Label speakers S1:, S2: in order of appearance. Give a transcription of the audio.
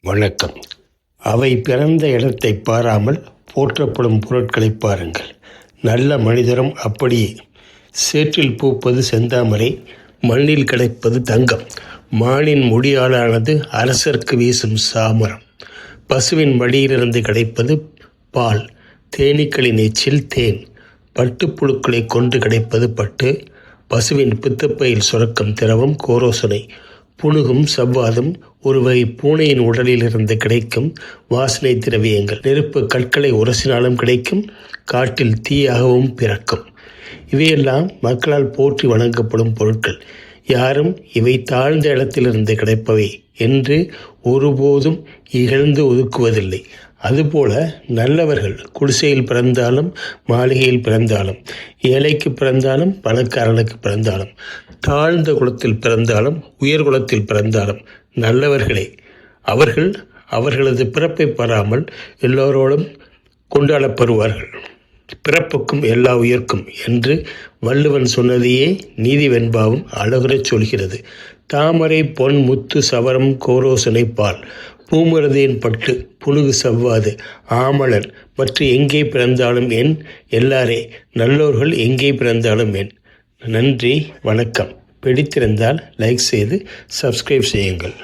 S1: வணக்கம். அவை பிறந்த இடத்தை பாராமல் போற்றப்படும் பொருட்களை பாருங்கள். நல்ல மனிதரும் அப்படியே. சேற்றில் பூப்பது செந்தாமரை மண்ணில் கிடைப்பது தங்கம். மானின் முடியாலானது அரசர்க்கு வீசும் சாமரம். பசுவின் மடியிலிருந்து கிடைப்பது பால். தேனீக்களின் எச்சில் தேன். பட்டுப்புழுக்களை கொண்டு கிடைப்பது பட்டு. பசுவின் பித்தப்பையில் சுரக்கும் திரவம் கோரோசனை. புழுகும் சவ்வாதம் ஒரு வகை பூனையின் உடலிலிருந்து கிடைக்கும் வாசனை திரவியங்கள். நெருப்பு கற்களை உரசினாலும் கிடைக்கும் காட்டில் தீயாகவும் பிறக்கும். இவையெல்லாம் மக்களால் போற்றி வணங்கப்படும் பொருட்கள். யாரும் இவை தாழ்ந்த இடத்திலிருந்து கிடைப்பவை என்று ஒருபோதும் இகழ்ந்து ஒதுக்குவதில்லை. அதுபோல நல்லவர்கள் குடிசையில் பிறந்தாலும் மாளிகையில் பிறந்தாலும் ஏழைக்கு பிறந்தாலும் பணக்காரனுக்கு பிறந்தாலும் தாழ்ந்த குலத்தில் பிறந்தாலும் உயர் குலத்தில் பிறந்தாலும் நல்லவர்களே அவர்கள் அவர்களது பிறப்பை பெறாமல் எல்லோரோடும் கொண்டாடப்படுவார்கள். பிறப்புக்கும் எல்லா உயிர்க்கும் என்று வள்ளுவன் சொன்னதையே நீதி வெண்பாவும் அழகுறச் சொல்கிறது. தாமரை பொன் முத்து சவரம் கோரோசனை பூமருதையின் பட்டு புனுகு செவ்வாது. ஆமலர் மற்ற எங்கே பிறந்தாலும் என்? எல்லாரே நல்லோர்கள் எங்கே பிறந்தாலும் என்? நன்றி வணக்கம். பிடித்திருந்தால் லைக் செய்து சப்ஸ்கிரைப் செய்யுங்கள்.